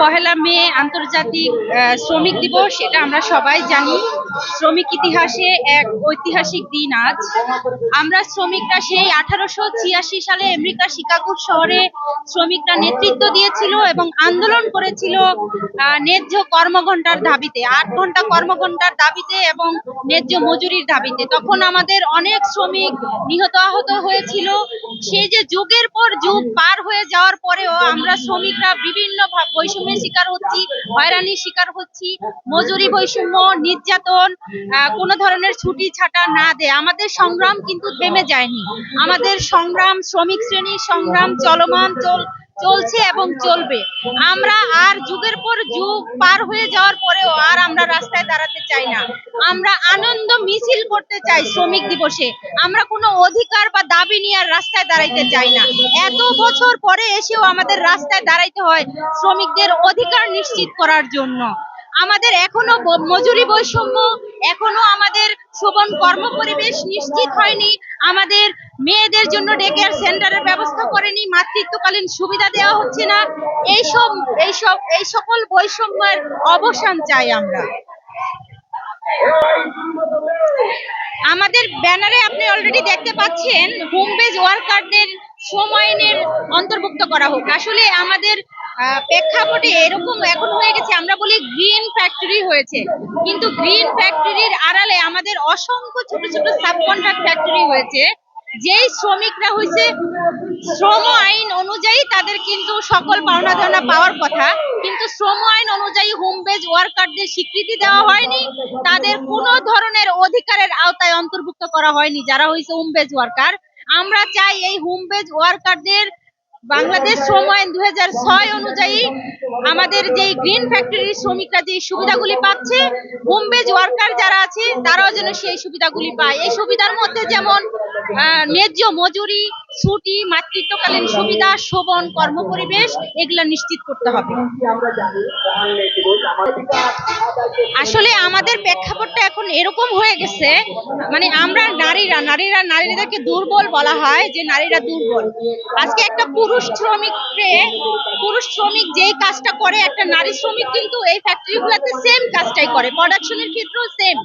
পহেলা মে আন্তর্জাতিক শ্রমিক দিবস, এটা আমরা সবাই জানি। শ্রমিক ইতিহাসে এক ঐতিহাসিক দিন আজ। আমরা শ্রমিকরা সেই আঠারোশো ছিয়াশি সালে আমেরিকা, শিকাগো শহরে শ্রমিকরা নেতৃত্ব দিয়েছিল এবং আন্দোলন করেছিল ন্যায্য কর্মঘণ্টার দাবিতে, আট ঘণ্টা কর্মঘণ্টার দাবিতে এবং ন্যায্য মজুরির দাবিতে। তখন আমাদের অনেক শ্রমিক নিহত আহত হয়েছিল। সেই যে যুগের পর যুগ পার হয়ে যাওয়ার পরেও আমরা শ্রমিকরা বিভিন্ন বৈষম্যের শিকার হচ্ছি, হয়রানির শিকার হচ্ছি, মজুরি বৈষম্য, নির্যাতন কোনো ধরনের ছুটি ছাটা না দেয়। আমাদের সংগ্রাম কিন্তু থেমে যায়নি। আমাদের সংগ্রাম, শ্রমিক শ্রেণির সংগ্রাম চলমান চল চলছে এবং চলবে। আমরা আর যুগের পর যুগ পার হয়ে যাওয়ার পরেও আর আমরা রাস্তায় দাঁড়াতে চাই না। আমরা আনন্দ মিছিল করতে চাই শ্রমিক দিবসে। আমরা কোনো অধিকার বা দাবি নিয়ে আর রাস্তায় দাঁড়াইতে চাই না। এত বছর পরে এসেও আমাদের রাস্তায় দাঁড়াইতে হয় শ্রমিকদের অধিকার নিশ্চিত করার জন্য। আমাদের এখনও মজুরি বৈষম্য, এখনও আমাদের শোভন কর্ম পরিবেশ নিশ্চিত হয়নি। আমাদের মেয়েদের জন্য ডে কেয়ার সেন্টারের ব্যবস্থা করেনি, মাতৃত্বকালীন সুবিধা দেওয়া হচ্ছে না। এইসব এইসব, এই সকল বৈষম্যের অবসান চাই আমরা। আমাদের ব্যানারে আপনি অলরেডি দেখতে পাচ্ছেন হোম বেজ ওয়ার্কারদের আইনের অন্তর্ভুক্ত করা হোক। আসলে আমাদের প্রেক্ষাপটে এরকম এখন হয়ে গেছে, আমরা বলি গ্রিন ফ্যাক্টরি হয়েছে। কিন্তু গ্রিন ফ্যাক্টরির আড়ালে আমাদের অসংখ্য ছোট ছোট সাবকন্ট্রাক্ট ফ্যাক্টরি হয়েছে, যেই শ্রমিকরা হয়েছে, শ্রম আইন অনুযায়ী তাদের কিন্তু সকল পাওনা দাওনা পাওয়ার কথা। কিন্তু শ্রম আইন ওয়ার্কারদের স্বীকৃতি দেওয়া হয়নি। তাদের কোনো ধরনের অধিকারের আওতায় অন্তর্ভুক্ত করা হয়নি, যারা হয়েছে হোম বেজ ওয়ার্কার আমরা চাই এই হোম বেজ ওয়ার্কারদের বাংলাদেশ শ্রম আইন দুই অনুযায়ী আমাদের যেই গ্রিন ফ্যাক্টরির শ্রমিকরা যে সুবিধাগুলি পাচ্ছে হোম বেজ ওয়ার্কার যারা আছে, তারাও যেন সেই সুবিধাগুলি পায়। এই সুবিধার মধ্যে যেমন ন্যায্য মজুরি, ছুটি, মাতৃত্বকালীন সুবিধা শোভন কর্মপরিবেশ, এগুলা নিশ্চিত করতে হবে। আসলে আমাদের প্রেক্ষাপটটা এখন এরকম হয়ে গেছে মানে আমরা নারীরা নারীরা, নারীদেরকে দুর্বল বলা হয় যে নারীরা দুর্বল। আজকে একটা পুরুষ শ্রমিককে, পুরুষ শ্রমিক যেই কাজটা করে, একটা নারী শ্রমিক কিন্তু এই ফ্যাক্টরিগুলোতে সেম কাজটাই করে প্রোডাকশনের ক্ষেত্রেও সেম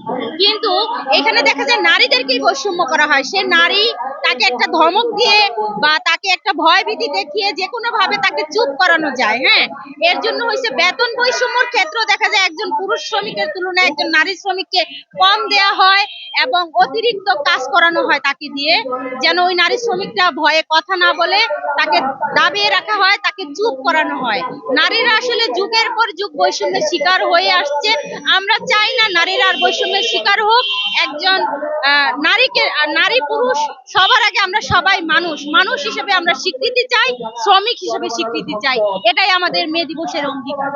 কিন্তু এখানে দেখা যায় নারীদেরকেই বৈষম্য করা হয়। সে নারী তাকে একটা ধমক দিয়ে বা তাকে একটা ভয় ভীতি দেখিয়ে যে কোনো ভাবে তাকে চুপ করানো যায় হ্যাঁ? এর জন্য হয়েছে বেতন বৈষম্যর ক্ষেত্রেও দেখা যায় একজন পুরুষ শ্রমিকের তুলনায় একজন নারী শ্রমিককে কম দেয়া হয় এবং অতিরিক্ত কাজ করানো হয় তাকে দিয়ে। যেন ওই নারী শ্রমিকটা ভয়ে কথা না বলে, তাকে দাবিয়ে রাখা হয়, তাকে চুপ করানো হয়। নারীরা আসলে যুগের পর যুগ বৈষম্যের শিকার হয়ে আসছে। আমরা চাই না নারীরা আর বৈষম্যের শিকার হোক। একজন নারীকে নারী পুরুষ সবার আগে আমরা সবাই মানুষ। মানুষ হিসেবে আমরা স্বীকৃতি চাই, শ্রমিক হিসেবে স্বীকৃতি চাই। এটাই আমাদের মে দিবসের অঙ্গীকার।